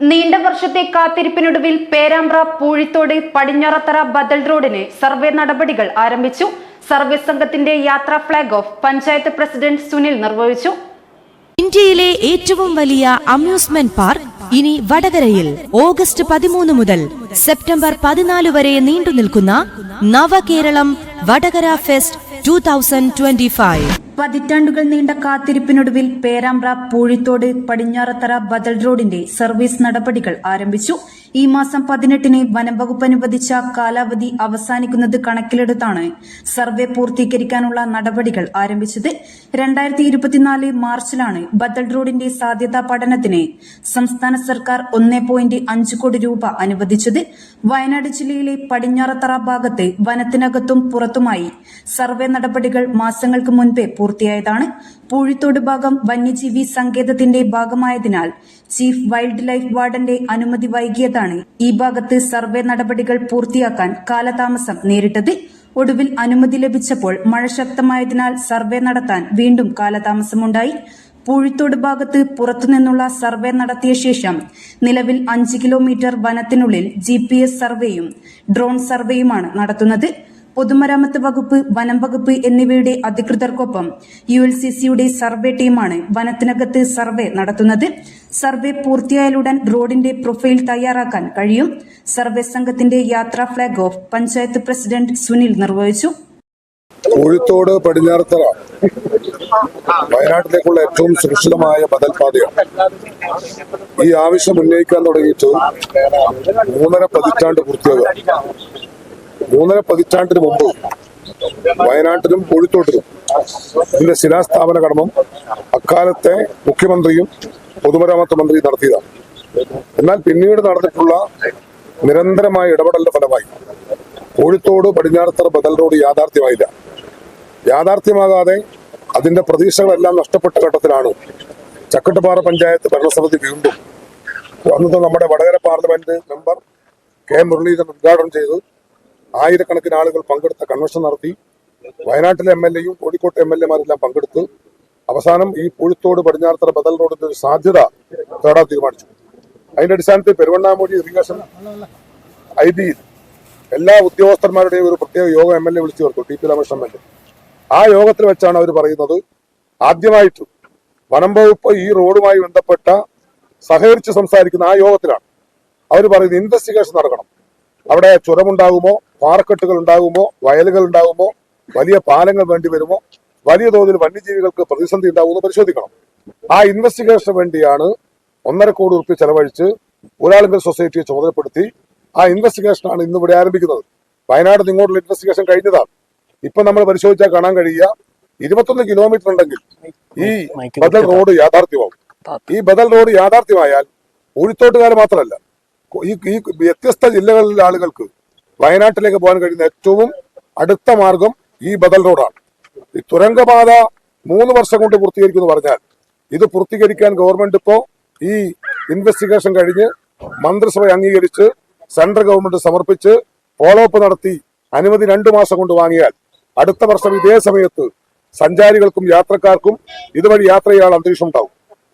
നീണ്ട വർഷത്തെ കാത്തിരിപ്പിനൊടുവിൽ പേരാമ്പ്ര പൂഴിത്തോട് പടിഞ്ഞാറത്തറ ബദൽ റോഡിന് സർവേ നടപടികൾ ആരംഭിച്ചു. സർവേ സംഘത്തിന്റെ യാത്രാ flag off panchayat president Sunil നിർവഹിച്ചു. ഇന്ത്യയിലെ ഏറ്റവും വലിയ അമ്യൂസ്മെന്റ് പാർക്ക് ഇനി വടകരയിൽ ഓഗസ്റ്റ് പതിമൂന്ന് മുതൽ സെപ്റ്റംബർ പതിനാല് വരെ നീണ്ടു നിൽക്കുന്ന Navakeralam Vadakara fest two thousand twenty five. പതിറ്റാണ്ടുകൾ നീണ്ട കാത്തിരിപ്പിനൊടുവിൽ പേരാമ്പ്ര പൂഴിത്തോട് പടിഞ്ഞാറത്തറ ബദൽ റോഡിന്റെ സർവീസ് നടപടികൾ ആരംഭിച്ചു. ഈ മാസം പതിനെട്ടിന് വനംവകുപ്പ് അനുവദിച്ച കാലാവധി അവസാനിക്കുന്നത് കണക്കിലെടുത്താണ്. സർവേ പൂർത്തീകരിക്കാനുള്ള നടപടികൾ ആരംഭിച്ചത് രണ്ടായിരത്തി ഇരുപത്തിനാല് മാർച്ചിലാണ്. ബദൽ റോഡിന്റെ സാധ്യതാ പഠനത്തിന് സംസ്ഥാന സർക്കാർ ഒന്നേ പോയിന്റ് അഞ്ച് കോടി രൂപ അനുവദിച്ചത്. വയനാട് ജില്ലയിലെ പടിഞ്ഞാറത്തറ ഭാഗത്ത് വനത്തിനകത്തും പുറത്തുമായി സർവേ നടപടികൾ മാസങ്ങൾക്ക് മുൻപേ പൂർത്തിയായതാണ്. പൂഴിത്തോട് ഭാഗം വന്യജീവി സങ്കേതത്തിന്റെ ഭാഗമായതിനാൽ ചീഫ് വൈൽഡ് ലൈഫ് വാർഡന്റെ അനുമതി വൈകിയതാണ്. ഈ ഭാഗത്ത് സർവേ നടപടികൾ പൂർത്തിയാക്കാൻ കാലതാമസം നേരിട്ടത് ഒടുവിൽ അനുമതി ലഭിച്ചപ്പോൾ മഴ ശക്തമായതിനാൽ സർവേ നടത്താൻ വീണ്ടും കാലതാമസമുണ്ടായി. പൂഴിത്തോട് ഭാഗത്ത് പുറത്തുനിന്നുള്ള സർവേ നടത്തിയ ശേഷം നിലവിൽ അഞ്ച് കിലോമീറ്റർ വനത്തിനുള്ളിൽ ജി സർവേയും ഡ്രോൺ സർവേയുമാണ് നടത്തുന്നത്. പൊതുമരാമത്ത് വകുപ്പ് വനം വകുപ്പ് എന്നിവയുടെ അധികൃതർക്കൊപ്പം യു എൽ സി സിയുടെ സർവേ ടീമാണ് വനത്തിനകത്ത് സർവേ നടത്തുന്നത്. സർവേ പൂർത്തിയായാലുടൻ റോഡിന്റെ പ്രൊഫൈൽ തയ്യാറാക്കാൻ കഴിയും. സർവേ സംഘത്തിന്റെ യാത്രാ flag off panchayat president Sunil നിർവഹിച്ചു. കോഴിത്തോട് പടിഞ്ഞാറത്തറ വയനാട്ടിലേക്കുള്ള ഏറ്റവും സുരക്ഷിതമായ ബദൽപാതയാണ്. ഈ ആവശ്യം ഉന്നയിക്കാൻ തുടങ്ങിയിട്ട് മൂന്നര പതിറ്റാണ്ട് പൂർത്തിയാകുക. മൂന്നര പതിറ്റാണ്ടിന് മുമ്പ് വയനാട്ടിലും കോഴിത്തോട്ടിലും ഇതിന്റെ ശിലാസ്ഥാപന കർമ്മം അക്കാലത്തെ മുഖ്യമന്ത്രിയും പൊതുമരാമത്ത് മന്ത്രിയും നടത്തിയതാണ്. എന്നാൽ പിന്നീട് നടന്നിട്ടുള്ള നിരന്തരമായ ഇടപെടലിന്റെ ഫലമായി കോഴിത്തോട് പടിഞ്ഞാറത്തറ ബദൽ റോഡ് യാഥാർത്ഥ്യമായില്ല. യാഥാർത്ഥ്യമാകാതെ അതിന്റെ പ്രതീക്ഷകളെല്ലാം നഷ്ടപ്പെട്ട ഘട്ടത്തിലാണ് ചക്കട്ടുപാറ പഞ്ചായത്ത് ഭരണസമിതി വീണ്ടും അന്നത്തെ നമ്മുടെ Vadakara parliament member K Muraleedharan ഉദ്ഘാടനം ചെയ്ത്. ആയിരക്കണക്കിന് ആളുകൾ പങ്കെടുത്ത കൺവെൻഷൻ നടത്തി. വയനാട്ടിലെ എം എൽ എയും കോഴിക്കോട്ടെ എം എൽ എമാരെല്ലാം പങ്കെടുത്ത് അവസാനം ഈ പുഴുത്തോട് പടിഞ്ഞാറത്തറ ബദൽ റോഡിന്റെ ഒരു സാധ്യത തേടാൻ തീരുമാനിച്ചു. അതിന്റെ അടിസ്ഥാനത്തിൽ പെരുവണ്ണാമൂഴി ഇറിഗേഷൻ ഐ ബിയിൽ എല്ലാ ഉദ്യോഗസ്ഥന്മാരുടെയും ഒരു പ്രത്യേക യോഗം എം എൽ എ വിളിച്ചു ചേർത്തു T P Ramakrishnan M L A. ആ യോഗത്തിൽ വെച്ചാണ് അവർ പറയുന്നത് ആദ്യമായിട്ട് വനം വകുപ്പ് ഈ റോഡുമായി ബന്ധപ്പെട്ട സഹകരിച്ച് സംസാരിക്കുന്ന ആ യോഗത്തിലാണ്. അവർ പറയുന്നത് ഇൻവെസ്റ്റിഗേഷൻ നടക്കണം. അവിടെ ചുരമുണ്ടാകുമോ? പാറക്കെട്ടുകൾ ഉണ്ടാകുമോ? വയലുകൾ ഉണ്ടാകുമോ? വലിയ പാലങ്ങൾ വേണ്ടി വരുമോ? വലിയ തോതിൽ വന്യജീവികൾക്ക് പ്രതിസന്ധി ഉണ്ടാകുമോ എന്ന് പരിശോധിക്കണം. ആ ഇൻവെസ്റ്റിഗേഷന് വേണ്ടിയാണ് ഒന്നര കോടി റുപ്യ ചെലവഴിച്ച് ഊരാളുങ്കൽ സൊസൈറ്റിയെ ചുമതലപ്പെടുത്തി ആ ഇൻവെസ്റ്റിഗേഷനാണ് ഇന്ന് ഇവിടെ ആരംഭിക്കുന്നത്. വയനാട് ഇങ്ങോട്ടുള്ള ഇൻവെസ്റ്റിഗേഷൻ കഴിഞ്ഞതാണ്. ഇപ്പൊ നമ്മൾ പരിശോധിച്ചാൽ കാണാൻ കഴിയുക ഇരുപത്തൊന്ന് കിലോമീറ്റർ ഉണ്ടെങ്കിൽ ഈ ബദൽ റോഡ് യാഥാർത്ഥ്യമാവും. ഈ ബദൽ റോഡ് യാഥാർത്ഥ്യമായാൽ ഉഴിത്തോട്ടുകാർ മാത്രമല്ല ഈ ഈ വ്യത്യസ്ത ജില്ലകളിലെ ആളുകൾക്ക് വയനാട്ടിലേക്ക് പോകാൻ കഴിയുന്ന ഏറ്റവും അടുത്ത മാർഗം ഈ ബദൽ റോഡാണ്. ഈ തുരങ്കപാത മൂന്ന് വർഷം കൊണ്ട് പൂർത്തീകരിക്കുമെന്ന് പറഞ്ഞാൽ ഇത് പൂർത്തീകരിക്കാൻ ഗവൺമെന്റ് ഇപ്പോ ഈ ഇൻവെസ്റ്റിഗേഷൻ കഴിഞ്ഞ് മന്ത്രിസഭ അംഗീകരിച്ച് സെൻട്രൽ ഗവൺമെന്റ് സമർപ്പിച്ച് ഫോളോ അപ്പ് നടത്തി അനുമതി രണ്ടു മാസം കൊണ്ട് വാങ്ങിയാൽ അടുത്ത വർഷം ഇതേ സമയത്ത് സഞ്ചാരികൾക്കും യാത്രക്കാർക്കും ഇതുവഴി യാത്ര ചെയ്യാനുള്ള അന്തരീക്ഷം ഉണ്ടാവും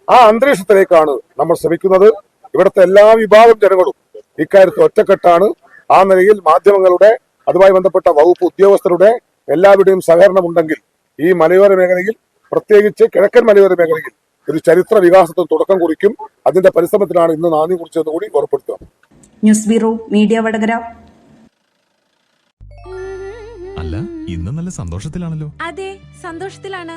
ആ അന്തരീക്ഷത്തിലേക്കാണ് നമ്മൾ ശ്രമിക്കുന്നത്. ഇവിടുത്തെ എല്ലാ വിഭാഗം ജനങ്ങളും ഇക്കാര്യത്തിൽ ഒറ്റക്കെട്ടാണ്. ആ നിലയിൽ മാധ്യമങ്ങളുടെ അതുമായി ബന്ധപ്പെട്ട വകുപ്പ് ഉദ്യോഗസ്ഥരുടെ എല്ലാവരുടെയും സഹകരണം ഉണ്ടെങ്കിൽ ഈ മലയോര മേഖലയിൽ പ്രത്യേകിച്ച് കിഴക്കൻ മലയോര മേഖലയിൽ ഒരു ചരിത്ര വികാസത്തിന് തുടക്കം കുറിക്കും. അതിന്റെ പരിശ്രമത്തിലാണ് ഇന്ന് നാന്ദി കുറിച്ചതെന്ന് കൂടി ഓർപ്പെടുത്തുക ന്യൂസ് ബ്യൂറോ മീഡിയ വടകര. അല്ല ഇന്ന് നല്ല സന്തോഷത്തിലാണല്ലോ. അതെ സന്തോഷത്തിലാണ്.